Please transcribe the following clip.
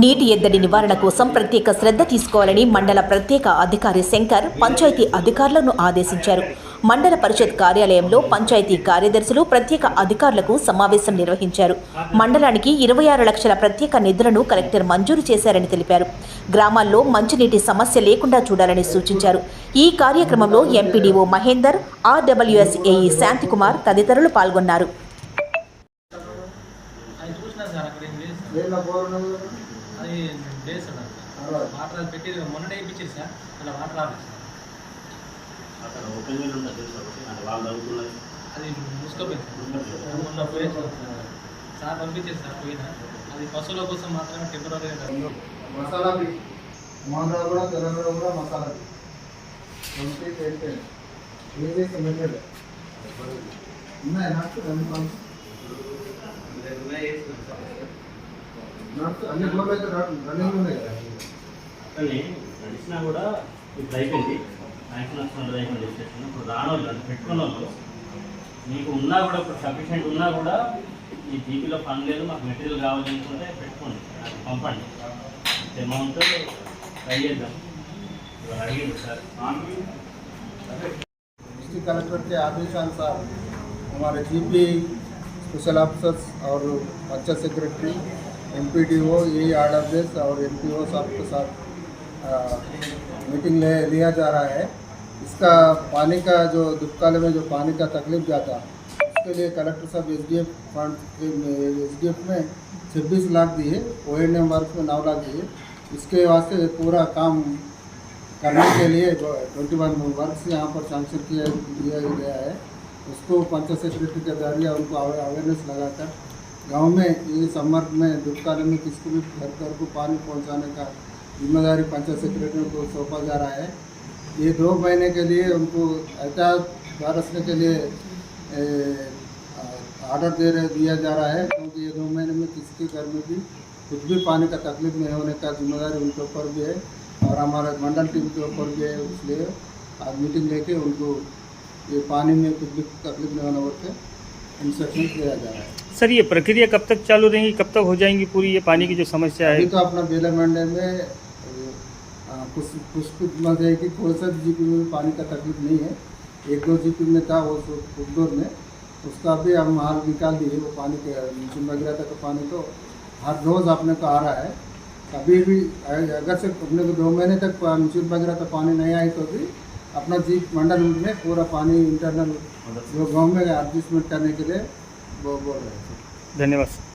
నీటి ఎద్దడి నివారణ కోసం ప్రత్యేక శ్రద్ధ తీసుకోవాలని మండల ప్రత్యేక అధికారి శంకర్ పంచాయతీ అధికారులను ఆదేశించారు. మండల పరిషత్ కార్యాలయంలో పంచాయతీ కార్యదర్శులు ప్రత్యేక అధికారులకు సమావేశం నిర్వహించారు. మండలానికి ఇరవై ఆరు లక్షల ప్రత్యేక నిధులను కలెక్టర్ మంజూరు చేశారని తెలిపారు. గ్రామాల్లో మంచినీటి సమస్య లేకుండా చూడాలని సూచించారు. ఈ కార్యక్రమంలో ఎంపీడీఓ మహేందర్ ఆర్డబ్ల్యూఎస్ఏఈ శాంతికుమార్ తదితరులు పాల్గొన్నారు అది చూసినా సార్ నీళ్ళ బోర్డు అది అరవై. వాటర్ అది పెట్టి మొన్ననే ఇప్పించారు సార్. అలా వాటర్ సార్. అక్కడ ఓపెన్ మీద ఉంటుంది తెలుసు? అది వాళ్ళు చదువుతున్నది అది మూసుకోపోయింది సార్. మొన్న పోయింది సార్ పంపించారు సార్ పోయినా. అది పశువుల కోసం మాత్రమే టెంపరీగా మసాలా బి. మోహన్ కూడా తెలంగాణ కూడా మసాలా బి. ట్వంటీ టెన్ టెన్ ఏది ఉన్నాయి? నాకు రెండు పంప్స్ నాకు అన్ని బోర్లు అయితే రాదు రన్నింగ్ ఉన్నాయి కదా కానీ నడిచినా కూడా ఇప్పుడు అయిపోయింది శాంక్షన్ వచ్చినట్టు అయిపోయింది రిజిస్ట్రేషన్ ఇప్పుడు రానోళ్ళు అంటే పెట్టుకున్న వాళ్ళు మీకు ఉన్నా కూడా ఇప్పుడు సఫిషియెంట్ ఉన్నా కూడా ఈ జీపీలో పని లేదు మాకు మెటీరియల్ కావాలి అనుకుంటే పెట్టుకోండి నాకు పంపండి అమౌంట్ ట్రై చేద్దాం ఇవాళ అడిగింది సార్ डिस्ट्रिक्ट कलेक्टर के आदेशानुसार हमारे जीपी स्पेशल ऑफिसर्स और panchayat secretary M P D O A R और एम पी ओ साहब के साथ मीटिंग ले, लिया जा रहा है। इसका पानी का जो दुष्काल में जो पानी का तकलीफ़ जाता उसके लिए कलेक्टर साहब S D F fund S D F में छब्बीस लाख दिए ओ एन एम वर्क में नौ लाख दिए। इसके वास्ते पूरा काम करने के लिए ट्वेंटी वन वर्क्स यहाँ पर सैंक्शन किया, दिया गया है। उसको पंचायत सेक्रेटरी के ज़रिए उनको अवेयरनेस लगाकर गाँव में ये समर में, दुष्काल में किसको भी घर घर को पानी पहुँचाने का ज़िम्मेदारी पंचायत सेक्रेटरी को सौंपा जा रहा है। ये दो महीने के लिए उनको एहतियात बरसने के लिए ऑर्डर दे रहे, दिया जा रहा है, क्योंकि ये दो महीने में किसी के घर में भी कुछ भी पानी का तकलीफ़ नहीं होने का ज़िम्मेदारी उनके ऊपर भी है और हमारे मंडल टीम के ऊपर भी है इसलिए आज मीटिंग लेके उनको ये पानी में कुछ भी तकलीफ़ नहीं होने के इंस्ट्रक्शन दिया जा रहा है। सर ये प्रक्रिया कब तक चालू रहेंगी? कब तक हो जाएँगी पूरी ये पानी की जो समस्या अभी है तो अपना बेला मंडल में कुछ कुछ कुछ मतलब है कि कोई सा में पानी का तकलीफ़ नहीं है। एक दो जीपी में था वो में। उसका भी हम हाल निकाल दिए वो पानी के नीचे वगैरह तक पानी तो हर रोज़ अपने को आ रहा है। कभी भी अगर से अपने को दो महीने तक नीचे वगैरह का पानी नहीं आई तो भी अपना जीप मंडल में पूरा पानी इंटरनल जो गाँव में एडजस्टमेंट करने के लिए वो बोल रहे थे धन्यवाद।